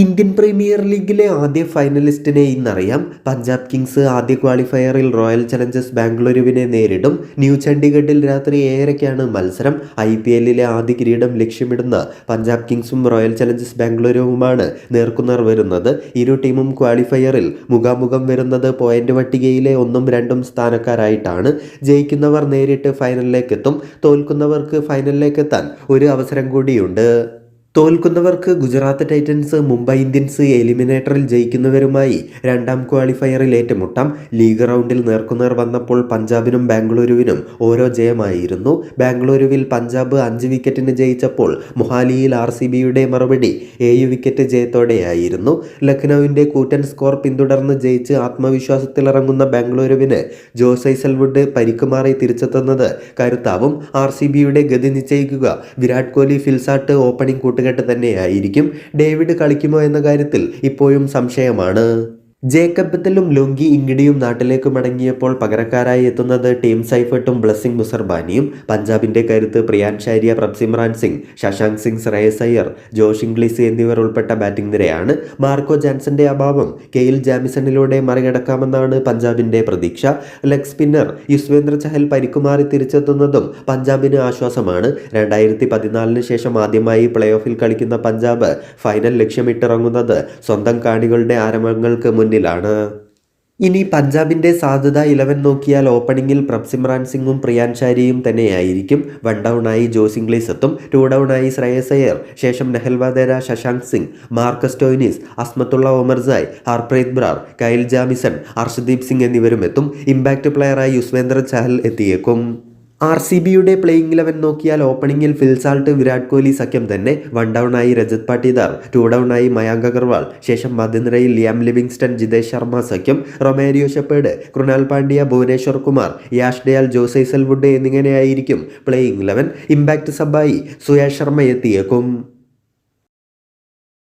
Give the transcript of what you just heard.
Indian premier ലീഗിലെ ആദ്യ ഫൈനലിസ്റ്റിനെ ഇന്നറിയാം. Punjab Kings ആദ്യ ക്വാളിഫയറിൽ റോയൽ ചലഞ്ചേഴ്സ് ബാംഗ്ലൂരുവിനെ നേരിടും. ന്യൂ ചണ്ഡീഗഡിൽ രാത്രി ഏഴരയ്ക്കാണ് മത്സരം. ഐ പി എല്ലിലെ ആദ്യ കിരീടം ലക്ഷ്യമിടുന്ന പഞ്ചാബ് കിങ്സും റോയൽ ചലഞ്ചേഴ്സ് ബാംഗ്ലൂരുവുമാണ് നേർക്കുനേർ വരുന്നത്. ഇരു ടീമും ക്വാളിഫയറിൽ മുഖാമുഖം വരുന്നത് പോയിന്റ് പട്ടികയിലെ ഒന്നും രണ്ടും സ്ഥാനക്കാരായിട്ടാണ്. ജയിക്കുന്നവർ നേരിട്ട് ഫൈനലിലേക്ക് എത്തും തോൽക്കുന്നവർക്ക് ഫൈനലിലേക്ക് എത്താൻ ഒരു അവസരം കൂടിയുണ്ട്. തോൽക്കുന്നവർക്ക് ഗുജറാത്ത് ടൈറ്റൻസ് മുംബൈ ഇന്ത്യൻസ് എലിമിനേറ്ററിൽ ജയിക്കുന്നവരുമായി രണ്ടാം ക്വാളിഫയറിൽ ഏറ്റുമുട്ടാം. ലീഗ് റൗണ്ടിൽ നേർക്കുനേർ വന്നപ്പോൾ പഞ്ചാബിനും ബാംഗ്ലൂരുവിനും ഓരോ ജയമായിരുന്നു. ബാംഗ്ലൂരുവിൽ പഞ്ചാബ് അഞ്ച് വിക്കറ്റിന് ജയിച്ചപ്പോൾ മൊഹാലിയിൽ ആർ സി ബിയുടെ മറുപടി ഏഴ് വിക്കറ്റ് ജയത്തോടെയായിരുന്നു. ലക്നൌവിന്റെ കൂറ്റൻ സ്കോർ പിന്തുടർന്ന് ജയിച്ച് ആത്മവിശ്വാസത്തിലിറങ്ങുന്ന ബാംഗ്ലൂരുവിന് ജോസ് ഐസൽവുഡ് പരിക്കുമാറി തിരിച്ചെത്തുന്നത് കരുത്താവും. ആർ സി ബിയുടെ ഗതി നിശ്ചയിക്കുക. വിരാട് കോഹ്ലി ഫിൽസാട്ട് ഓപ്പണിംഗ് കൂട്ടുകെട്ട് തന്നെയായിരിക്കും ഡേവിഡ് കളിക്കുമോ എന്ന കാര്യത്തിൽ ഇപ്പോഴും സംശയമാണ്. ജേക്കബത്തിലും ലുങ്കി ഇംഗിഡിയും നാട്ടിലേക്ക് മടങ്ങിയപ്പോൾ പകരക്കാരായി എത്തുന്നത് ടീം സൈഫട്ടും ബ്ലസ്സിംഗ് മുസർബാനിയും പഞ്ചാബിന്റെ കരുത്ത് പ്രിയാൻ ഷാരിയ പ്രബ്സിമ്രാൻ സിംഗ് ശശാങ്ക് സിംഗ് ശ്രേയസ് അയ്യർ ജോഷ് ഇംഗ്ലീസ് എന്നിവർ ഉൾപ്പെട്ട ബാറ്റിംഗ് നിരയാണ്. മാർക്കോ ജാൻസന്റെ അഭാവം കെയിൽ ജാമിസണിലൂടെ മറികടക്കാമെന്നാണ് പഞ്ചാബിന്റെ പ്രതീക്ഷ. ലെഗ് സ്പിന്നർ യുസ്വേന്ദ്ര ചഹൽ പരിക്കുമാറി തിരിച്ചെത്തുന്നതും പഞ്ചാബിന് ആശ്വാസമാണ്. രണ്ടായിരത്തി പതിനാലിന് ശേഷം ആദ്യമായി പ്ലേ ഓഫിൽ കളിക്കുന്ന പഞ്ചാബ് ഫൈനൽ ലക്ഷ്യമിട്ടിറങ്ങുന്നത് സ്വന്തം കാണികളുടെ ആരംഭങ്ങൾക്ക് മുന്നിലാണ്. ഇനി പഞ്ചാബിന്റെ സാധ്യത ഇലവൻ നോക്കിയാൽ ഓപ്പണിംഗിൽ പ്രഭ്സിമ്രാൻ സിംഗും പ്രിയാൻ ഷാരിയും തന്നെയായിരിക്കും. വൺ ഡൗണായി ജോസ് ഇംഗ്ലീസ് എത്തും. ടു ഡൗണായി ശ്രേയസ് അയ്യർ. ശേഷം Nehal Wadhera Shashank Singh Marcus Stoinis Azmatullah Omarzai Harpreet Brar Kyle Jamieson Arshdeep Singh എന്നിവരും എത്തും. ഇമ്പാക്റ്റ് പ്ലെയറായി യുസ്വേന്ദ്ര ചഹൽ എത്തിയേക്കും. ആർ സി ബിയുടെ പ്ലേയിങ് ഇലവൻ നോക്കിയാൽ ഓപ്പണിംഗിൽ ഫിൽസാൾട്ട് വിരാട് കോഹ്ലി സഖ്യം തന്നെ വൺ ഡൗണായി രജത് പാട്ടീദാർ ടു ഡൗണായി മയാങ്ക് അഗർവാൾ ശേഷം മധ്യനിരയിൽ ലിയാം ലിവിങ്സ്റ്റൺ ജിതേഷ് ശർമ്മ സഖ്യം Romario Shepherd Krunal Pandya Bhuvneshwar Kumar Yash Dayal Josh Hazlewood എന്നിങ്ങനെയായിരിക്കും playing eleven impact സബായി സുയാഷ് ശർമ്മ എത്തിയേക്കും.